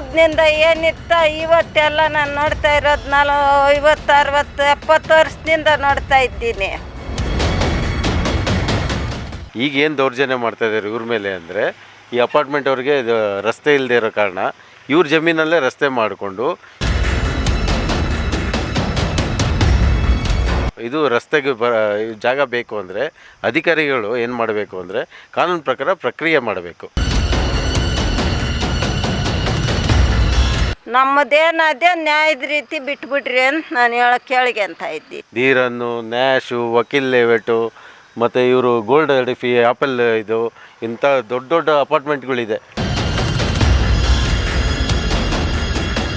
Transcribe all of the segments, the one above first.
ಹುಟ್ಟದ್ನಿಂದ ಏನಿತ್ತ? ಇವತ್ತೆಲ್ಲ ನಾನು ನೋಡ್ತಾ ಇರೋದು ನಾನು ಐವತ್ತು, ಅರವತ್ತು, ಎಪ್ಪತ್ತು ವರ್ಷದಿಂದ ನೋಡ್ತಾ ಇದ್ದೀನಿ. ಈಗ ಏನು ದೌರ್ಜನ್ಯ ಮಾಡ್ತಾ ಇದ್ದಾರೆ ಇವ್ರ ಮೇಲೆ ಅಂದರೆ, ಈ ಅಪಾರ್ಟ್ಮೆಂಟ್ ಅವ್ರಿಗೆ ಇದು ರಸ್ತೆ ಇಲ್ಲದೆ ಇರೋ ಕಾರಣ, ಇವ್ರ ಜಮೀನಲ್ಲೇ ರಸ್ತೆ ಮಾಡಿಕೊಂಡು, ಇದು ರಸ್ತೆಗೆ ಬ, ಜಾಗ ಬೇಕು ಅಂದರೆ, ಅಧಿಕಾರಿಗಳು ಏನು ಮಾಡಬೇಕು ಅಂದರೆ, ಕಾನೂನು ಪ್ರಕಾರ ಪ್ರಕ್ರಿಯೆ ಮಾಡಬೇಕು. ನಮ್ಮದೇನದೇ ನ್ಯಾಯದ ರೀತಿ ಬಿಟ್ಬಿಡ್ರಿ ಅಂತ ನಾನು ಹೇಳಕ್ ಕೇಳಿಗೆ ಅಂತ ಐತಿ ನೀರನ್ನು ನ್ಯಾಶು ವಕೀಲ್ ಲೇವೆಟು ಮತ್ತು ಇವರು ಗೋಲ್ಡ್ ಡಿಫಿ ಆಪಲ್ ಇದು ಇಂಥ ದೊಡ್ಡ ದೊಡ್ಡ ಅಪಾರ್ಟ್ಮೆಂಟ್ಗಳಿದೆ.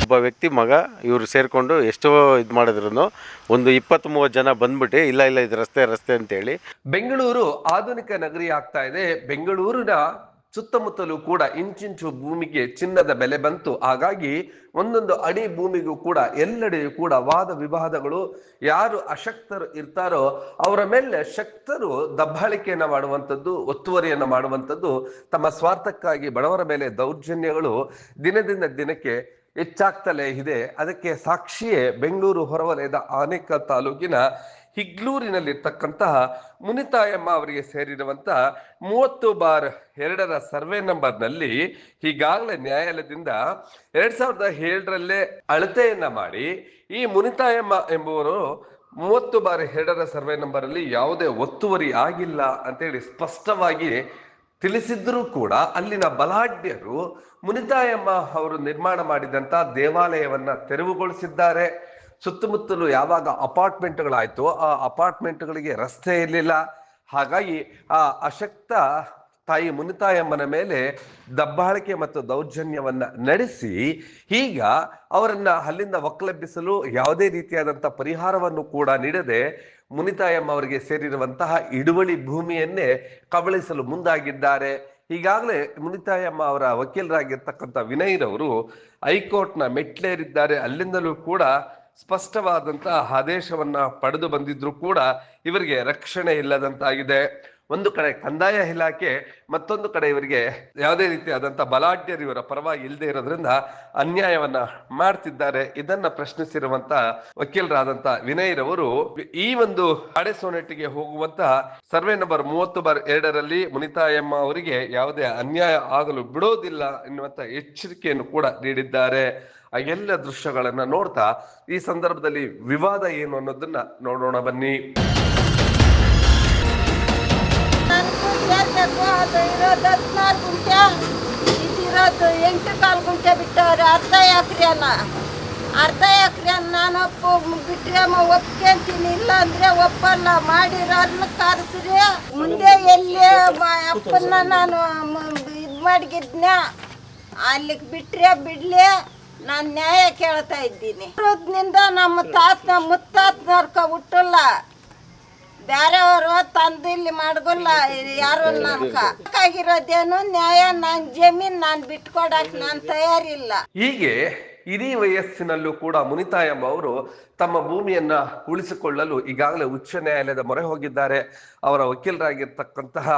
ಒಬ್ಬ ವ್ಯಕ್ತಿ ಮಗ ಇವರು ಸೇರಿಕೊಂಡು ಎಷ್ಟೋ ಇದು ಮಾಡಿದ್ರು ಒಂದು ಇಪ್ಪತ್ತು ಮೂವತ್ತು ಜನ ಬಂದ್ಬಿಟ್ಟು ಇಲ್ಲ ಇಲ್ಲ ಇದು ರಸ್ತೆ ರಸ್ತೆ ಅಂತೇಳಿ. ಬೆಂಗಳೂರು ಆಧುನಿಕ ನಗರಿ ಆಗ್ತಾ ಇದೆ. ಬೆಂಗಳೂರಿನ ಸುತ್ತಮುತ್ತಲೂ ಕೂಡ ಇಂಚಿಂಚು ಭೂಮಿಗೆ ಚಿನ್ನದ ಬೆಲೆ ಬಂತು. ಹಾಗಾಗಿ ಒಂದೊಂದು ಅಡಿ ಭೂಮಿಗೂ ಕೂಡ ಎಲ್ಲೆಡೆಯೂ ಕೂಡ ವಾದ ವಿವಾದಗಳು ಯಾರು ಅಶಕ್ತರು ಇರ್ತಾರೋ ಅವರ ಮೇಲೆ ಶಕ್ತರು ದಬ್ಬಾಳಿಕೆಯನ್ನು ಮಾಡುವಂಥದ್ದು, ಒತ್ತುವರಿಯನ್ನು ಮಾಡುವಂಥದ್ದು, ತಮ್ಮ ಸ್ವಾರ್ಥಕ್ಕಾಗಿ ಬಡವರ ಮೇಲೆ ದೌರ್ಜನ್ಯಗಳು ದಿನದಿಂದ ದಿನಕ್ಕೆ ಹೆಚ್ಚಾಗ್ತಲೇ ಇದೆ. ಅದಕ್ಕೆ ಸಾಕ್ಷಿಯೇ ಬೆಂಗಳೂರು ಹೊರವಲಯದ ಆನೇಕಲ್ ತಾಲೂಕಿನ ಹಿಗ್ಲೂರಿನಲ್ಲಿರ್ತಕ್ಕಂತಹ ಮುನಿತಾಯಮ್ಮ ಅವರಿಗೆ ಸೇರಿರುವಂತಹ ಮೂವತ್ತು ಬಾರ್ ಎರಡರ ಸರ್ವೆ ನಂಬರ್ನಲ್ಲಿ ಈಗಾಗಲೇ ನ್ಯಾಯಾಲಯದಿಂದ ಎರಡ್ ಸಾವಿರದ ಏಳರಲ್ಲೇ ಅಳತೆಯನ್ನ ಮಾಡಿ ಈ ಮುನಿತಾಯಮ್ಮ ಎಂಬುವರು ಮೂವತ್ತು ಬಾರ್ ಎರಡರ ಸರ್ವೆ ನಂಬರ್ ಅಲ್ಲಿ ಯಾವುದೇ ಒತ್ತುವರಿ ಆಗಿಲ್ಲ ಅಂತೇಳಿ ಸ್ಪಷ್ಟವಾಗಿ ತಿಳಿಸಿದ್ರೂ ಕೂಡ ಅಲ್ಲಿನ ಬಲಾಢ್ಯರು ಮುನಿತಾಯಮ್ಮ ಅವರು ನಿರ್ಮಾಣ ಮಾಡಿದಂತ ದೇವಾಲಯವನ್ನ ತೆರವುಗೊಳಿಸಿದ್ದಾರೆ. ಸುತ್ತಮುತ್ತಲು ಯಾವಾಗ ಅಪಾರ್ಟ್ಮೆಂಟ್ಗಳಾಯ್ತು ಆ ಅಪಾರ್ಟ್ಮೆಂಟ್ಗಳಿಗೆ ರಸ್ತೆ ಇರಲಿಲ್ಲ. ಹಾಗಾಗಿ ಆ ಅಶಕ್ತ ತಾಯಿ ಮುನಿತಾಯಮ್ಮನ ಮೇಲೆ ದಬ್ಬಾಳಿಕೆ ಮತ್ತು ದೌರ್ಜನ್ಯವನ್ನು ನಡೆಸಿ ಈಗ ಅವರನ್ನ ಅಲ್ಲಿಂದ ಒಕ್ಕಲೆಬ್ಬಿಸಲು ಯಾವುದೇ ರೀತಿಯಾದಂಥ ಪರಿಹಾರವನ್ನು ಕೂಡ ನೀಡದೆ ಮುನಿತಾಯಮ್ಮ ಅವರಿಗೆ ಸೇರಿರುವಂತಹ ಇಡುವಳಿ ಭೂಮಿಯನ್ನೇ ಕಬಳಿಸಲು ಮುಂದಾಗಿದ್ದಾರೆ. ಈಗಾಗಲೇ ಮುನಿತಾಯಮ್ಮ ಅವರ ವಕೀಲರಾಗಿರ್ತಕ್ಕಂಥ ವಿನಯ್ರವರು ಹೈಕೋರ್ಟ್ನ ಮೆಟ್ಲೇರಿದ್ದಾರೆ ಅಲ್ಲಿಂದಲೂ ಕೂಡ ಸ್ಪಷ್ಟವಾದಂತಹ ಆದೇಶವನ್ನ ಪಡೆದು ಬಂದಿದ್ರು ಕೂಡ ಇವರಿಗೆ ರಕ್ಷಣೆ ಇಲ್ಲದಂತಾಗಿದೆ. ಒಂದು ಕಡೆ ಕಂದಾಯ ಇಲಾಖೆ, ಮತ್ತೊಂದು ಕಡೆ ಇವರಿಗೆ ಯಾವುದೇ ರೀತಿಯಾದಂಥ ಬಲಾಢ್ಯರು ಇವರ ಪರವಾಗಿ ಇಲ್ಲದೆ ಇರೋದ್ರಿಂದ ಅನ್ಯಾಯವನ್ನ ಮಾಡ್ತಿದ್ದಾರೆ. ಇದನ್ನ ಪ್ರಶ್ನಿಸಿರುವಂತ ವಕೀಲರಾದಂತ ವಿನಯ್ರವರು ಈ ಒಂದು ಅಡೆಸೋನೆಟ್ಟಿಗೆ ಹೋಗುವಂತ ಸರ್ವೆ ನಂಬರ್ ಮೂವತ್ತು ಬಾರ್ ಎರಡರಲ್ಲಿ ಮುನಿತಾಯಮ್ಮ ಅವರಿಗೆ ಯಾವುದೇ ಅನ್ಯಾಯ ಆಗಲು ಬಿಡೋದಿಲ್ಲ ಎನ್ನುವಂತ ಎಚ್ಚರಿಕೆಯನ್ನು ಕೂಡ ನೀಡಿದ್ದಾರೆ. ಆ ಎಲ್ಲ ದೃಶ್ಯಗಳನ್ನ ನೋಡ್ತಾ ಈ ಸಂದರ್ಭದಲ್ಲಿ ವಿವಾದ ಏನು ಅನ್ನೋದನ್ನ ನೋಡೋಣ ಬನ್ನಿ. ಇರೋದು ಎಂಟು ಕಾಲು ಗುಂಟೆ ಬಿಟ್ಟವ್ರೆ ಅರ್ಧ ಎಕ್ರೆನ ಅರ್ಧ ಎಕ್ರೆ ನಾನು ಒಪ್ಪು ಬಿಟ್ರೆ ಒಪ್ಕೊಂತೀನಿ ಇಲ್ಲ ಅಂದ್ರೆ ಒಪ್ಪಲ್ಲ, ಮಾಡಿರೋರ್ನ ಕರೆಸ್ರಿ. ಮುಂದೆ ಎಲ್ಲಿ ಅಪ್ಪನ್ನ ನಾನು ಇದು ಮಾಡಿದ್ನ ಅಲ್ಲಿಗೆ ಬಿಟ್ರೆ ಬಿಡ್ಲಿ. ನಾನು ನ್ಯಾಯ ಕೇಳ್ತಾ ಇದ್ದೀನಿ. ಇರೋದ್ನಿಂದ ನಮ್ಮ ತಾತನ ಮುತ್ತಾತನರ್ಕ ಹುಟ್ಟಲ್ಲ. ಬೇರೆಯವರು ತಂದು ಇಲ್ಲಿ ಮಾಡ್ಗೊಲ್ಲ, ಯಾರು ನನ್ಕ ಆಗಿರೋದೇನು ನ್ಯಾಯ, ನಾನು ಜಮೀನ್ ನಾನು ಬಿಟ್ಕೊಡಕ್ ನಾನು ತಯಾರಿಲ್ಲ. ಹೀಗೆ ಇಡೀ ವಯಸ್ಸಿನಲ್ಲೂ ಕೂಡ ಮುನಿತಾಯಮ್ಮ ಅವರು ತಮ್ಮ ಭೂಮಿಯನ್ನ ಉಳಿಸಿಕೊಳ್ಳಲು ಈಗಾಗಲೇ ಉಚ್ಚ ನ್ಯಾಯಾಲಯದ ಮೊರೆ ಹೋಗಿದ್ದಾರೆ. ಅವರ ವಕೀಲರಾಗಿರ್ತಕ್ಕಂತಹ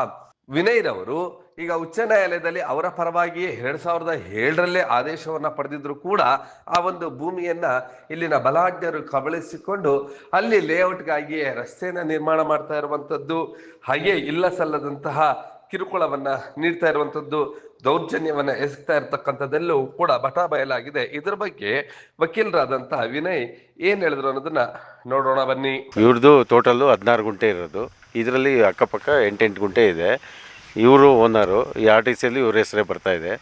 ವಿನಯ್ರವರು ಈಗ ಉಚ್ಚ ನ್ಯಾಯಾಲಯದಲ್ಲಿ ಅವರ ಪರವಾಗಿಯೇ ಎರಡ್ ಸಾವಿರದ ಏಳರಲ್ಲೇ ಆದೇಶವನ್ನ ಪಡೆದಿದ್ರು ಕೂಡ ಆ ಒಂದು ಭೂಮಿಯನ್ನ ಇಲ್ಲಿನ ಬಲಾಢ್ಯರು ಕಬಳಿಸಿಕೊಂಡು ಅಲ್ಲಿ ಲೇಔಟ್ಗಾಗಿಯೇ ರಸ್ತೆಯನ್ನ ನಿರ್ಮಾಣ ಮಾಡ್ತಾ ಇರುವಂತದ್ದು, ಹಾಗೆ ಇಲ್ಲ ಸಲ್ಲದಂತಹ ಕಿರುಕುಳವನ್ನ ನೀಡ್ತಾ ಇರುವಂತದ್ದು, ದೌರ್ಜನ್ಯವನ್ನ ಎಸಗ್ತಾ ಇರತಕ್ಕಂಥದ್ದೆಲ್ಲವೂ ಕೂಡ ಬಟಾ ಬಯಲಾಗಿದೆ. ಇದ್ರ ಬಗ್ಗೆ ವಕೀಲರಾದಂತಹ ವಿನಯ್ ಏನ್ ಹೇಳಿದ್ರು ಅನ್ನೋದನ್ನ ನೋಡೋಣ ಬನ್ನಿ. ಇವ್ರದ್ದು ಟೋಟಲ್ ಹದಿನಾರು ಗುಂಟೆ ಇರೋದು. ಇದರಲ್ಲಿ ಅಕ್ಕಪಕ್ಕ ಎಂಟೆಂಟು ಗುಂಟೆ ಇದೆ. ಇವರು ಓನರು, ಈ ಆರ್ ಟಿ ಸಿಯಲ್ಲಿ ಇವ್ರ ಹೆಸರೇ ಬರ್ತಾ ಇದೆ.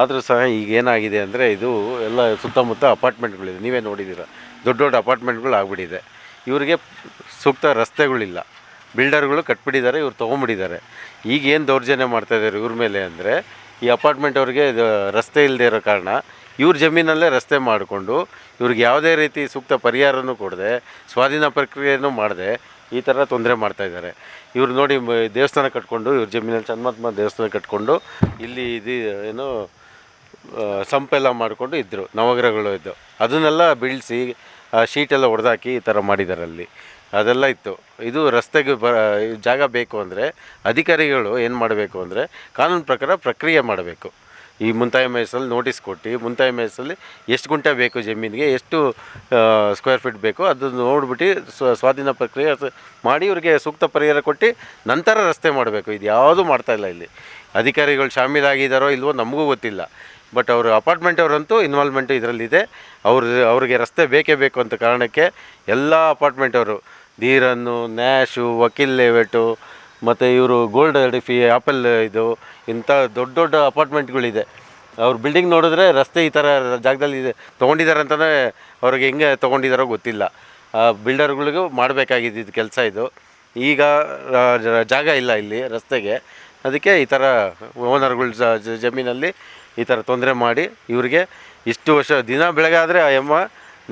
ಆದರೂ ಸಹ ಈಗ ಏನಾಗಿದೆ ಅಂದರೆ ಇದು ಎಲ್ಲ ಸುತ್ತಮುತ್ತ ಅಪಾರ್ಟ್ಮೆಂಟ್ಗಳಿದೆ. ನೀವೇ ನೋಡಿದ್ದೀರ, ದೊಡ್ಡ ದೊಡ್ಡ ಅಪಾರ್ಟ್ಮೆಂಟ್ಗಳು ಆಗಿಬಿಟ್ಟಿದೆ. ಇವರಿಗೆ ಸೂಕ್ತ ರಸ್ತೆಗಳಿಲ್ಲ. ಬಿಲ್ಡರ್ಗಳು ಕಟ್ಬಿಟ್ಟಿದ್ದಾರೆ, ಇವ್ರು ತೊಗೊಂಬಿಟ್ಟಿದ್ದಾರೆ. ಈಗ ಏನು ದೌರ್ಜನ್ಯ ಮಾಡ್ತಾ ಇದ್ದಾರೆ ಇವ್ರ ಮೇಲೆ ಅಂದರೆ, ಈ ಅಪಾರ್ಟ್ಮೆಂಟ್ ಅವ್ರಿಗೆ ರಸ್ತೆ ಇಲ್ಲದೆ ಇರೋ ಕಾರಣ ಇವ್ರ ಜಮೀನಲ್ಲೇ ರಸ್ತೆ ಮಾಡಿಕೊಂಡು, ಇವ್ರಿಗೆ ಯಾವುದೇ ರೀತಿ ಸೂಕ್ತ ಪರಿಹಾರನೂ ಕೊಡದೆ, ಸ್ವಾಧೀನ ಪ್ರಕ್ರಿಯೆನೂ ಮಾಡದೆ ಈ ಥರ ತೊಂದರೆ ಮಾಡ್ತಾ ಇದ್ದಾರೆ. ಇವ್ರು ನೋಡಿ ದೇವಸ್ಥಾನ ಕಟ್ಕೊಂಡು, ಇವ್ರ ಜಮೀನಲ್ಲಿ ಚನ್ಮಾತ್ಮ ದೇವಸ್ಥಾನ ಕಟ್ಕೊಂಡು, ಇಲ್ಲಿ ಇದು, ಏನು ಸಂಪೆಲ್ಲ ಮಾಡಿಕೊಂಡು ಇದ್ದರು ನವಗ್ರಹಗಳು ಇದ್ದು. ಅದನ್ನೆಲ್ಲ ಬೀಳಿಸಿ ಶೀಟೆಲ್ಲ ಹೊಡೆದಾಕಿ ಈ ಥರ ಮಾಡಿದ್ದಾರೆ ಅಲ್ಲಿ. ಅದೆಲ್ಲ ಇತ್ತು. ಇದು ರಸ್ತೆಗೆ ಬ, ಜಾಗ ಬೇಕು ಅಂದರೆ, ಅಧಿಕಾರಿಗಳು ಏನು ಮಾಡಬೇಕು ಅಂದರೆ, ಕಾನೂನು ಪ್ರಕಾರ ಪ್ರಕ್ರಿಯೆ ಮಾಡಬೇಕು. ಈ ಮುಂತಾಯಿ ಮೇಸಲ್ಲಿ ನೋಟಿಸ್ ಕೊಟ್ಟು ಮುಂತಾಯಿ ಮೇಸಲ್ಲಿ ಎಷ್ಟು ಗುಂಟೆ ಬೇಕು ಜಮೀನಿಗೆ, ಎಷ್ಟು ಸ್ಕ್ವೇರ್ ಫೀಟ್ ಬೇಕು ಅದು ನೋಡ್ಬಿಟ್ಟು ಸ್ವ- ಸ್ವಾಧೀನ ಪ್ರಕ್ರಿಯೆ ಮಾಡಿ ಇವರಿಗೆ ಸೂಕ್ತ ಪರಿಹಾರ ಕೊಟ್ಟು ನಂತರ ರಸ್ತೆ ಮಾಡಬೇಕು. ಇದು ಯಾವುದೂ ಮಾಡ್ತಾ ಇಲ್ಲ ಅಧಿಕಾರಿಗಳು ಶಾಮೀಲಾಗಿದ್ದಾರೋ ಇಲ್ವೋ ನಮಗೂ ಗೊತ್ತಿಲ್ಲ. ಬಟ್ ಅವರು ಅಪಾರ್ಟ್ಮೆಂಟ್ ಅವರಂತೂ ಇನ್ವಾಲ್ವ್ಮೆಂಟು ಇದರಲ್ಲಿದೆ. ಅವ್ರ, ಅವ್ರಿಗೆ ರಸ್ತೆ ಬೇಕೇ ಬೇಕು ಅಂತ ಕಾರಣಕ್ಕೆ ಎಲ್ಲ ಅಪಾರ್ಟ್ಮೆಂಟ್ ಅವರು ಧೀರನ್ನು ನ್ಯಾಶು, ವಕೀಲ್ ಲೇಔಟು ಮತ್ತು ಇವರು ಗೋಲ್ಡ್ ಡಿಫಿ ಆ್ಯಪಲ್ ಇದು, ಇಂಥ ದೊಡ್ಡ ದೊಡ್ಡ ಅಪಾರ್ಟ್ಮೆಂಟ್ಗಳಿದೆ. ಅವ್ರ ಬಿಲ್ಡಿಂಗ್ ನೋಡಿದ್ರೆ ರಸ್ತೆ ಈ ಥರ ಜಾಗದಲ್ಲಿ ಇದೆ. ತೊಗೊಂಡಿದ್ದಾರೆ ಅಂತಲೇ ಅವ್ರಿಗೆ ಹೆಂಗೆ ತೊಗೊಂಡಿದ್ದಾರೋ ಗೊತ್ತಿಲ್ಲ. ಬಿಲ್ಡರ್ಗಳಿಗೂ ಮಾಡಬೇಕಾಗಿದ್ದು ಕೆಲಸ ಇದು. ಈಗ ಜಾಗ ಇಲ್ಲ ಇಲ್ಲಿ ರಸ್ತೆಗೆ. ಅದಕ್ಕೆ ಈ ಥರ ಓನರ್ಗಳ ಜಮೀನಲ್ಲಿ ಈ ಥರ ತೊಂದರೆ ಮಾಡಿ ಇವರಿಗೆ ಇಷ್ಟು ವರ್ಷ, ದಿನ ಬೆಳಗಾದರೆ ಆ ಎಮ್ಮ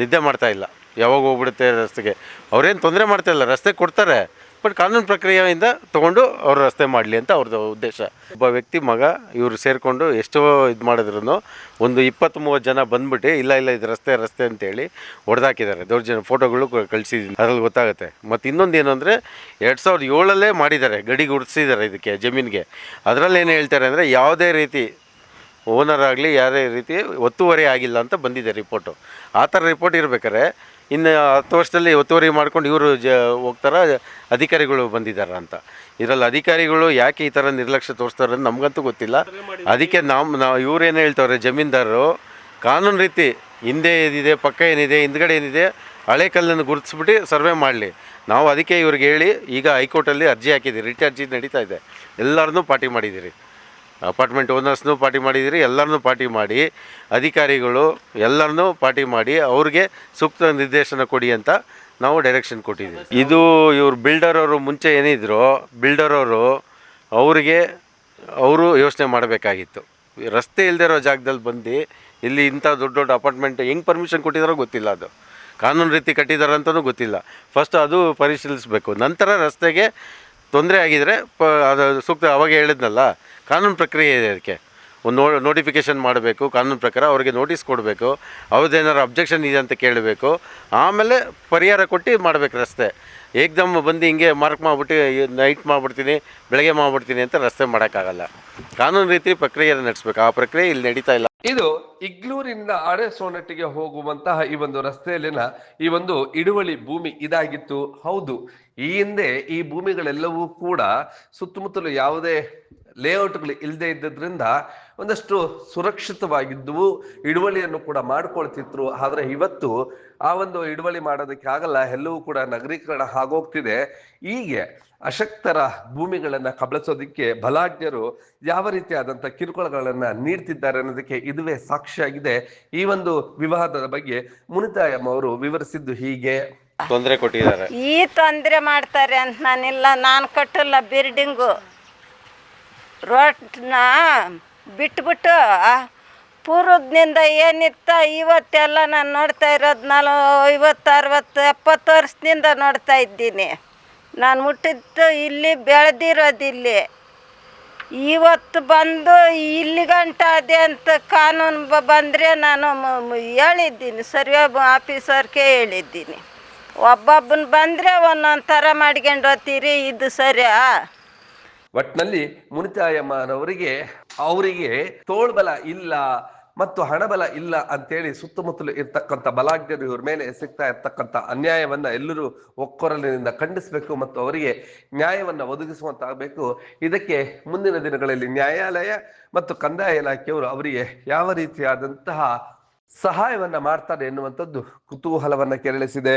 ನಿದ್ದೆ ಮಾಡ್ತಾಯಿಲ್ಲ ಯಾವಾಗ ಹೋಗ್ಬಿಡುತ್ತೆ ರಸ್ತೆಗೆ. ಅವ್ರೇನು ತೊಂದರೆ ಮಾಡ್ತಾಯಿಲ್ಲ ರಸ್ತೆ ಕೊಡ್ತಾರೆ. ಬಟ್ ಕಾನೂನು ಪ್ರಕ್ರಿಯೆಯಿಂದ ತೊಗೊಂಡು ಅವ್ರು ರಸ್ತೆ ಮಾಡಲಿ ಅಂತ ಅವ್ರದ್ದು ಉದ್ದೇಶ. ಒಬ್ಬ ವ್ಯಕ್ತಿ, ಮಗ, ಇವರು ಸೇರಿಕೊಂಡು ಎಷ್ಟೋ ಇದು ಮಾಡಿದ್ರು ಒಂದು ಇಪ್ಪತ್ತು ಮೂವತ್ತು ಜನ ಬಂದ್ಬಿಟ್ಟು, ಇಲ್ಲ ಇಲ್ಲ, ಇದು ರಸ್ತೆ ರಸ್ತೆ ಅಂತೇಳಿ ಹೊಡೆದಾಕಿದ್ದಾರೆ ದೌರ್ಜನ್ಯ ಫೋಟೋಗಳು ಕಳಿಸಿದ್ದೀನಿ ಅದ್ರಲ್ಲಿ ಗೊತ್ತಾಗುತ್ತೆ. ಮತ್ತು ಇನ್ನೊಂದು ಏನು ಅಂದರೆ, ಎರಡು ಸಾವಿರದ ಏಳಲ್ಲೇ ಮಾಡಿದ್ದಾರೆ. ಗಡಿ ಗುಡಿಸಿದ್ದಾರೆ ಇದಕ್ಕೆ, ಜಮೀನಿಗೆ. ಅದರಲ್ಲಿ ಏನು ಹೇಳ್ತಾರೆ ಅಂದರೆ, ಯಾವುದೇ ರೀತಿ ಓನರ್ ಆಗಲಿ ಯಾವುದೇ ರೀತಿ ಒತ್ತುವರಿ ಆಗಿಲ್ಲ ಅಂತ ಬಂದಿದೆ ರಿಪೋರ್ಟು. ಆ ಥರ ರಿಪೋರ್ಟ್ ಇರ್ಬೇಕಾರೆ ಇನ್ನು ಹತ್ತು ವರ್ಷದಲ್ಲಿ ಒತ್ತುವರಿ ಮಾಡ್ಕೊಂಡು ಇವರು ಜ, ಹೋಗ್ತಾರ, ಅಧಿಕಾರಿಗಳು ಬಂದಿದ್ದಾರೆ ಅಂತ. ಇದರಲ್ಲಿ ಅಧಿಕಾರಿಗಳು ಯಾಕೆ ಈ ಥರ ನಿರ್ಲಕ್ಷ್ಯ ತೋರಿಸ್ತಾರೆ ಅಂತ ನಮಗಂತೂ ಗೊತ್ತಿಲ್ಲ. ಅದಕ್ಕೆ ನಮ್ಮ ನಾವು ಇವರೇನು ಹೇಳ್ತವ್ರೆ, ಜಮೀನ್ದಾರರು ಕಾನೂನು ರೀತಿ ಹಿಂದೆ ಏನಿದೆ, ಪಕ್ಕ ಏನಿದೆ, ಹಿಂದ್ಗಡೆ ಏನಿದೆ, ಹಳೆ ಕಲ್ಲನ್ನು ಗುರುತಿಸ್ಬಿಟ್ಟು ಸರ್ವೆ ಮಾಡಲಿ. ನಾವು ಅದಕ್ಕೆ ಇವ್ರಿಗೆ ಹೇಳಿ, ಈಗ ಹೈಕೋರ್ಟಲ್ಲಿ ಅರ್ಜಿ ಹಾಕಿದ್ದೀರಿ ರಿಟ್ ಅರ್ಜಿ ನಡೀತಾ ಇದೆ. ಎಲ್ಲರನ್ನೂ ಪಾರ್ಟಿ ಮಾಡಿದ್ದೀರಿ. ಅಪಾರ್ಟ್ಮೆಂಟ್ ಓನರ್ಸ್ನೂ ಪಾರ್ಟಿ ಮಾಡಿದ್ದೀರಿ, ಎಲ್ಲರನ್ನೂ ಪಾರ್ಟಿ ಮಾಡಿ, ಅಧಿಕಾರಿಗಳು ಎಲ್ಲರನ್ನೂ ಪಾರ್ಟಿ ಮಾಡಿ ಅವ್ರಿಗೆ ಸೂಕ್ತ ನಿರ್ದೇಶನ ಕೊಡಿ ಅಂತ ನಾವು ಡೈರೆಕ್ಷನ್ ಕೊಟ್ಟಿದ್ದೀವಿ. ಇದು ಇವರು ಬಿಲ್ಡರ್ ಅವರು ಮುಂಚೆ ಏನಿದ್ರು ಬಿಲ್ಡರ್ ಅವರು ಅವರಿಗೆ ಅವರು ಯೋಚನೆ ಮಾಡಬೇಕಾಗಿತ್ತು. ರಸ್ತೆ ಇಲ್ಲದೆ ಇರೋ ಜಾಗದಲ್ಲಿ ಬಂದು ಇಲ್ಲಿ ಇಂಥ ದೊಡ್ಡ ದೊಡ್ಡ ಅಪಾರ್ಟ್ಮೆಂಟ್ ಹೆಂಗೆ ಪರ್ಮಿಷನ್ ಕೊಟ್ಟಿದಾರೋ ಗೊತ್ತಿಲ್ಲ ಅದು. ಕಾನೂನು ರೀತಿ ಕಟ್ಟಿದ್ದಾರೆ ಅಂತಲೂ ಗೊತ್ತಿಲ್ಲ. ಫಸ್ಟ್ ಅದು ಪರಿಶೀಲಿಸಬೇಕು, ನಂತರ ರಸ್ತೆಗೆ ತೊಂದರೆ ಆಗಿದರೆ ಪ ಅದು ಸೂಕ್ತ ಅವಾಗ ಹೇಳಿದ್ನಲ್ಲ ಕಾನೂನು ಪ್ರಕ್ರಿಯೆ ಇದೆ ಅದಕ್ಕೆ. ಒಂದು ನೋ ನೋಟಿಫಿಕೇಷನ್ ಮಾಡಬೇಕು, ಕಾನೂನು ಪ್ರಕಾರ ಅವರಿಗೆ ನೋಟಿಸ್ ಕೊಡಬೇಕು, ಅವ್ರದ್ದೇನಾದ್ರು ಅಬ್ಜೆಕ್ಷನ್ ಇದೆ ಅಂತ ಕೇಳಬೇಕು, ಆಮೇಲೆ ಪರಿಹಾರ ಕೊಟ್ಟು ಮಾಡಬೇಕು ರಸ್ತೆ. ಏಕ್ದಮ್ ಬಂದು ಹಿಂಗೆ ಮಾರ್ಕ್ ಮಾಡಿಬಿಟ್ಟು ನೈಟ್ ಮಾಡಿಬಿಡ್ತೀನಿ, ಬೆಳಗ್ಗೆ ಮಾಡಿಬಿಡ್ತೀನಿ ಅಂತ ರಸ್ತೆ ಮಾಡೋಕ್ಕಾಗಲ್ಲ. ಕಾನೂನು ರೀತಿ ಪ್ರಕ್ರಿಯೆ ನಡೆಸಬೇಕು. ಆ ಪ್ರಕ್ರಿಯೆ ಇಲ್ಲಿ ನಡೀತಾ ಇಲ್ಲ. ಇದು ಇಗ್ಲೂರಿನಿಂದ ಅರೆ ಸೋನಟ್ಟಿಗೆ ಹೋಗುವಂತಹ ಈ ಒಂದು ರಸ್ತೆಯಲ್ಲಿನ ಈ ಒಂದು ಇಡುವಳಿ ಭೂಮಿ ಇದಾಗಿತ್ತು. ಹೌದು. ಈ ಹಿಂದೆ ಈ ಭೂಮಿಗಳೆಲ್ಲವೂ ಕೂಡ ಸುತ್ತಮುತ್ತಲು ಯಾವುದೇ ಲೇಔಟ್ಗಳು ಇಲ್ಲದೆ ಇದ್ದದ್ರಿಂದ ಒಂದಷ್ಟು ಸುರಕ್ಷಿತವಾಗಿದ್ದವು ಹಿಡುವಳಿಯನ್ನು ಕೂಡ ಮಾಡ್ಕೊಳ್ತಿದ್ರು. ಆದರೆ ಇವತ್ತು ಆ ಒಂದು ಹಿಡುವಳಿ ಮಾಡೋದಕ್ಕೆ ಆಗಲ್ಲ ಎಲ್ಲವೂ ಕೂಡ ನಗರೀಕರಣ ಆಗೋಗ್ತಿದೆ. ಹೀಗೆ ಅಶಕ್ತರ ಭೂಮಿಗಳನ್ನ ಕಬಳಿಸೋದಕ್ಕೆ ಬಲಾಢ್ಯರು ಯಾವ ರೀತಿಯಾದಂತ ಕಿರುಕುಳಗಳನ್ನ ನೀಡ್ತಿದ್ದಾರೆ ಅನ್ನೋದಕ್ಕೆ ಇದುವೇ ಸಾಕ್ಷಿಯಾಗಿದೆ. ಈ ಒಂದು ವಿವಾದದ ಬಗ್ಗೆ ಮುನಿತಾಯಮ್ಮ ಅವರು ವಿವರಿಸಿದ್ದು ಹೀಗೆ. ತೊಂದರೆ ಕೊಟ್ಟಿದ್ದಾರೆ. ಈ ತೊಂದರೆ ಮಾಡ್ತಾರೆ ಅಂತ ನಾನಿಲ್ಲ. ನಾನು ಕಟ್ಟಲ್ಲ ಬಿಲ್ಡಿಂಗು ರೋಡ್ನ ಬಿಟ್ಬಿಟ್ಟು ಪೂರ್ವದಿಂದ ಏನಿತ್ತ ಇವತ್ತೆಲ್ಲ ನಾನು ನೋಡ್ತಾ ಇರೋದು ನಾನು ಐವತ್ತು, ಅರವತ್ತು, ಎಪ್ಪತ್ತು ವರ್ಷದಿಂದ ನೋಡ್ತಾ ಇದ್ದೀನಿ. ನಾನು ಮುಟ್ಟಿದ್ದು ಇಲ್ಲಿ ಬೆಳೆದಿರೋದು ಇಲ್ಲಿ. ಇವತ್ತು ಬಂದು ಇಲ್ಲಿ ಗಂಟ ಅದೇ ಅಂತ ಕಾನೂನು ಬಂದರೆ ನಾನು ಹೇಳಿದ್ದೀನಿ ಸರ್ವೆ ಆಫೀಸರ್ಗೆ ಹೇಳಿದ್ದೀನಿ. ಒಬ್ಬೊಬ್ಬನ ಬಂದರೆ ಒಂದೊಂದು ಥರ ಮಾಡ್ಕೊಂಡು ಹೋಗ್ತೀರಿ ಇದು ಸರಿಯಾ? ಒಟ್ನಲ್ಲಿ ಮುನಿತಾಯಮ್ಮನವರಿಗೆ ಅವರಿಗೆ ತೋಳ್ಬಲ ಇಲ್ಲ ಮತ್ತು ಹಣಬಲ ಇಲ್ಲ ಅಂತೇಳಿ ಸುತ್ತಮುತ್ತಲು ಇರ್ತಕ್ಕಂಥ ಬಲಾಢ್ಯರು ಇವ್ರ ಮೇಲೆ ಸಿಗ್ತಾ ಇರ್ತಕ್ಕಂಥ ಅನ್ಯಾಯವನ್ನ ಎಲ್ಲರೂ ಒಕ್ಕೊರಲಿನಿಂದ ಖಂಡಿಸಬೇಕು ಮತ್ತು ಅವರಿಗೆ ನ್ಯಾಯವನ್ನ ಒದಗಿಸುವಂತಾಗಬೇಕು. ಇದಕ್ಕೆ ಮುಂದಿನ ದಿನಗಳಲ್ಲಿ ನ್ಯಾಯಾಲಯ ಮತ್ತು ಕಂದಾಯ ಇಲಾಖೆಯವರು ಅವರಿಗೆ ಯಾವ ರೀತಿಯಾದಂತಹ ಸಹಾಯವನ್ನ ಮಾಡ್ತಾರೆ ಎನ್ನುವಂಥದ್ದು ಕುತೂಹಲವನ್ನ ಕೆರಳಿಸಿದೆ.